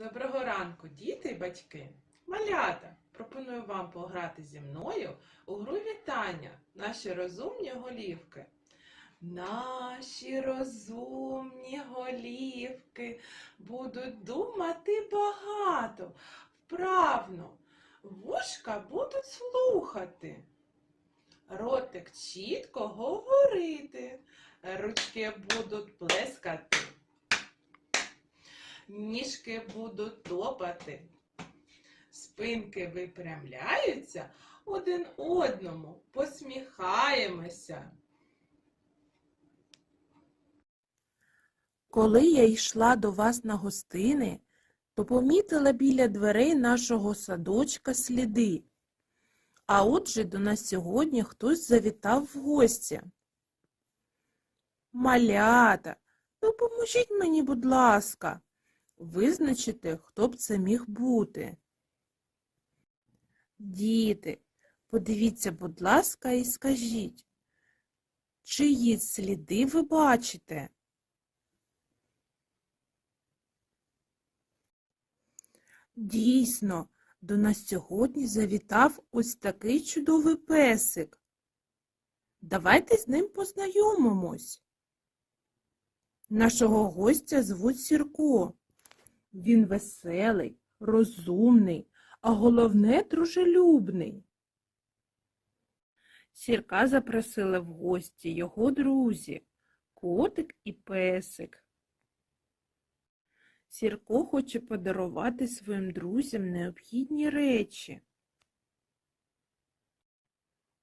Доброго ранку, діти і батьки. Малята, пропоную вам пограти зі мною у гру вітання, наші розумні голівки. Наші розумні голівки будуть думати багато, вправно, вушка будуть слухати. Ротик чітко говорити, ручки будуть плескати. Ніжки будуть топати, спинки випрямляються один одному, посміхаємося. Коли я йшла до вас на гостини, то помітила біля дверей нашого садочка сліди. А отже, до нас сьогодні хтось завітав в гості. Малята, допоможіть мені, будь ласка, визначити, хто б це міг бути. Діти, подивіться, будь ласка, і скажіть, чиї сліди ви бачите? Дійсно, до нас сьогодні завітав ось такий чудовий песик. Давайте з ним познайомимось. Нашого гостя звуть Сірко. Він веселий, розумний, а головне дружелюбний. Сірка запросили в гості його друзі, котик і песик. Сірко хоче подарувати своїм друзям необхідні речі.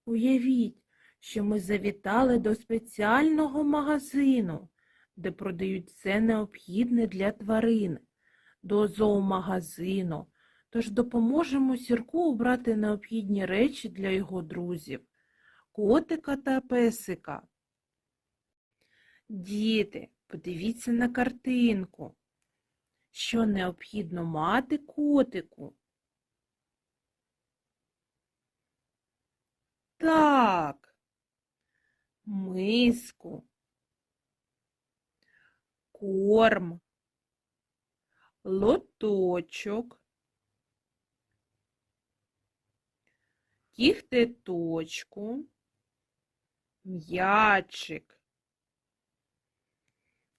Уявіть, що ми завітали до спеціального магазину, де продають все необхідне для тварин, до зоомагазину, тож допоможемо Сірку обрати необхідні речі для його друзів, котика та песика. Діти, подивіться на картинку що необхідно мати котику? Так, миску, корм, лоточок, кіхтеточку, м'ячик.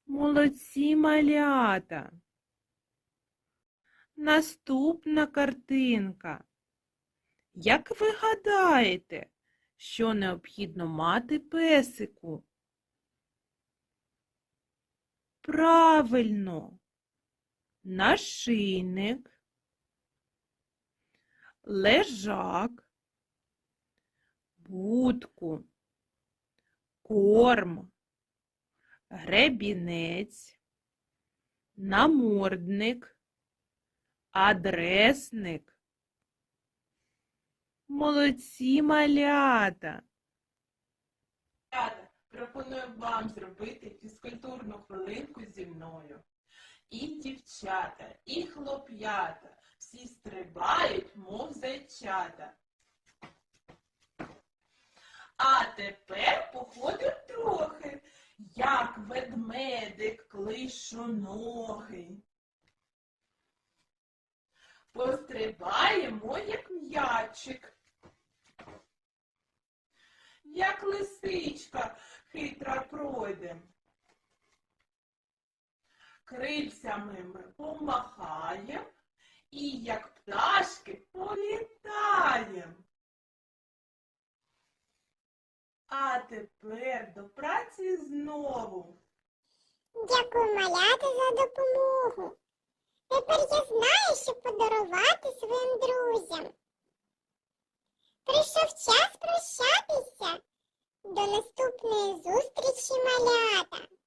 Молодці малята. Наступна картинка. Як ви гадаєте, що необхідно мати песику? Правильно, нашийник, лежак, будку, корм, гребінець, намордник адресник. Молодці малята. Пропоную вам зробити фізкультурну хвилинку зі мною. І дівчата, і хлоп'ята всі стрибають, мов зайчата. А тепер походимо трохи, як ведмедик клишоногий. Пострибаємо, як м'ячик. Як лисичка хитра пройдем. Крильцями ми помахаєм і, як пташки, політаєм. А тепер до праці знову. Дякую, малята, за допомогу. Тепер я знаю, що подарувати своїм друзям. Прийшов час прощатися. До наступної зустрічі, малята.